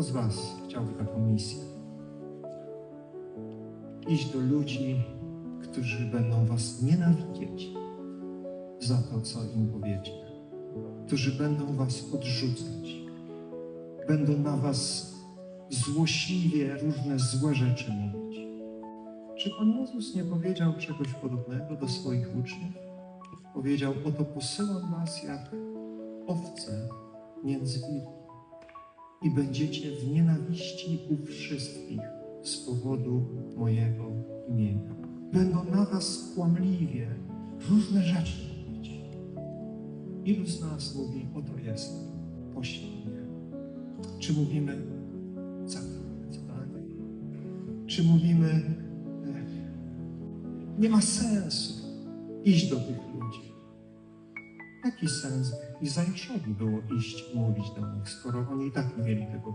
Z Was chciałby taką misję? Iść do ludzi, którzy będą Was nienawidzieć za to, co im powiecie, którzy będą Was odrzucać, będą na Was złośliwie różne złe rzeczy mówić. Czy Pan Jezus nie powiedział czegoś podobnego do swoich uczniów? Powiedział, oto posyłam Was jak owce między wilki i będziecie w nienawiści u wszystkich z powodu mojego imienia. Będą na was kłamliwie różne rzeczy mówić. Ilu z nas mówi, oto jestem, poślij? Czy mówimy, zadanie? Czy mówimy, "Ech, nie ma sensu iść do tych ludzi? Jaki sens Izajaszowi było iść i mówić do nich, skoro oni i tak nie mieli tego